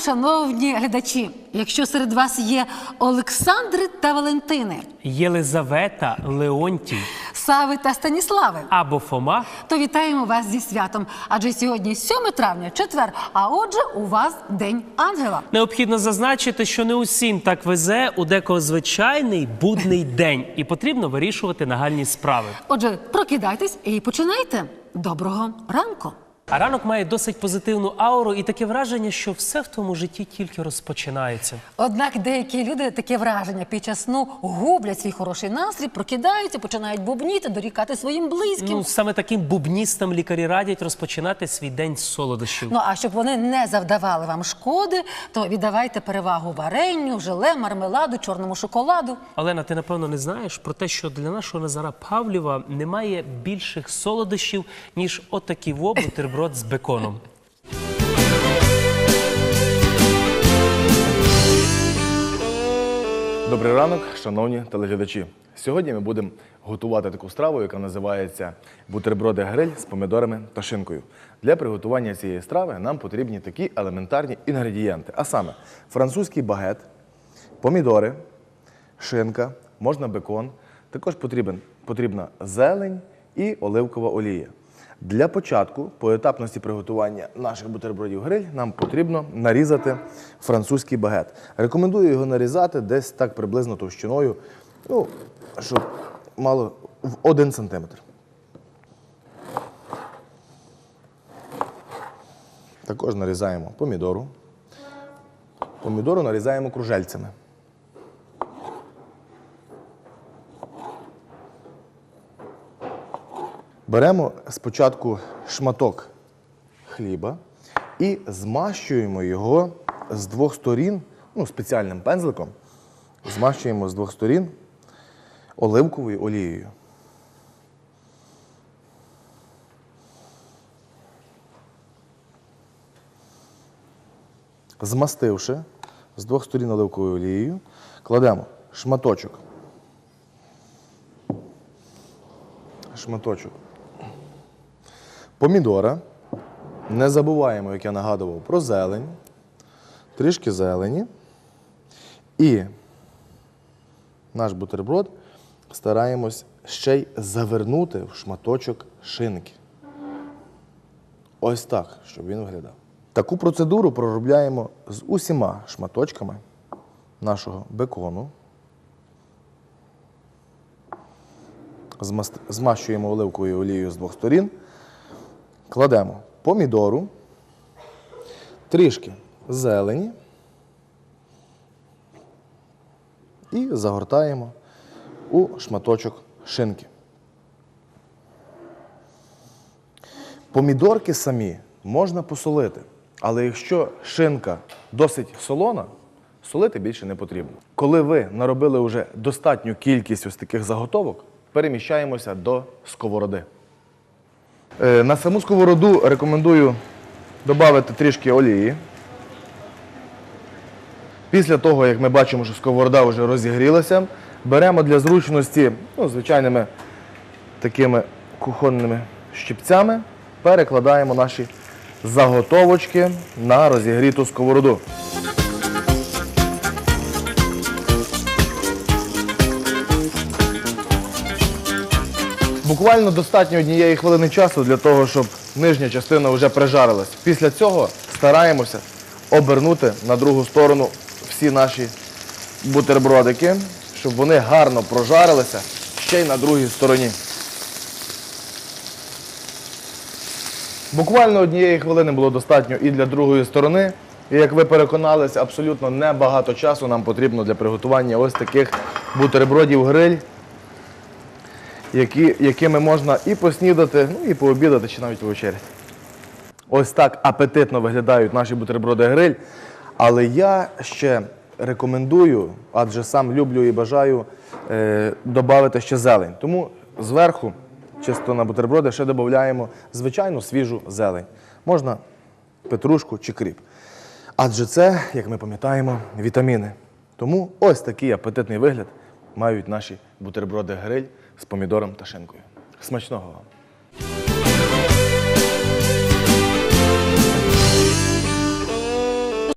шановні глядачі. Якщо серед вас є Олександри та Валентини, Єлизавета, Леонтій Сави та Станіслави, або Фома то вітаємо вас зі святом. Адже сьогодні 7 травня, четвер. А отже, у вас День ангела. необхідно зазначити, що не усім так везе у декого звичайний будний день, і потрібно вирішувати нагальні справи. Отже, прокидайтесь і починайте. Доброго ранку. А ранок має досить позитивну ауру і таке враження, що все в тому житті тільки розпочинається. Однак деякі люди таке враження під час сну гублять свій хороший настрій, прокидаються, починають бубніти, дорікати своїм близьким. Ну, саме таким бубністам лікарі радять розпочинати свій день з солодощів. Ну а щоб вони не завдавали вам шкоди, то віддавайте перевагу варенню, желе, мармеладу, чорному шоколаду. Олена, ти напевно не знаєш про те, що для нашого Назара Павлєва немає більших солодощів, ніж отакий во бутерброд з беконом. Добрий ранок, шановні телеглядачі. Сьогодні ми будемо готувати таку страву, яка називається бутерброди гриль з помідорами та шинкою. Для приготування цієї страви нам потрібні такі елементарні інгредієнти, а саме французький багет, помідори, шинка, можна бекон. Також потрібна зелень і оливкова олія. Для початку, по етапності приготування наших бутербродів гриль, нам потрібно нарізати французький багет. Рекомендую його нарізати десь так приблизно товщиною, ну, щоб мало в 1 см. Також нарізаємо помідору. Помідору нарізаємо кружельцями. Беремо спочатку шматок хліба і змащуємо його з двох сторін, ну, спеціальним пензликом, змащуємо з двох сторін оливковою олією. Змастивши з двох сторін оливковою олією, кладемо шматочок. Шматочок помідора. Не забуваємо, як я нагадував, про зелень, трішки зелені. І наш бутерброд стараємось ще й завернути в шматочок шинки. Ось так, щоб він виглядав. Таку процедуру проробляємо з усіма шматочками нашого бекону. Змащуємо оливковою олією з двох сторін. Кладемо помідору, трішки зелені і загортаємо у шматочок шинки. Помідорки самі можна посолити, але якщо шинка досить солона, солити більше не потрібно. Коли ви наробили вже достатню кількість ось таких заготовок, переміщаємося до сковороди. Е, На саму сковороду рекомендую додати трішки олії. Після того, як ми бачимо, що сковорода вже розігрілася, беремо для зручності ну, звичайними такими кухонними щипцями, перекладаємо наші заготовочки на розігріту сковороду. Буквально достатньо однієї хвилини часу для того, щоб нижня частина вже прижарилась. Після цього стараємося обернути на другу сторону всі наші бутербродики, щоб вони гарно прожарилися ще й на другій стороні. Буквально однієї хвилини було достатньо і для другої сторони. І як ви переконалися, абсолютно небагато часу нам потрібно для приготування ось таких бутербродів гриль які, якими можна і поснідати, ну і пообідати, чи навіть повечеряти. Ось так апетитно виглядають наші бутерброди гриль. Але я ще рекомендую, адже сам люблю і бажаю е, додати ще зелень. Тому зверху, чисто на бутерброди, ще додаємо звичайну свіжу зелень. Можна петрушку чи кріп. Адже це, як ми пам'ятаємо, вітаміни. Тому ось такий апетитний вигляд мають наші бутерброди гриль з помідором та шинкою. Смачного вам!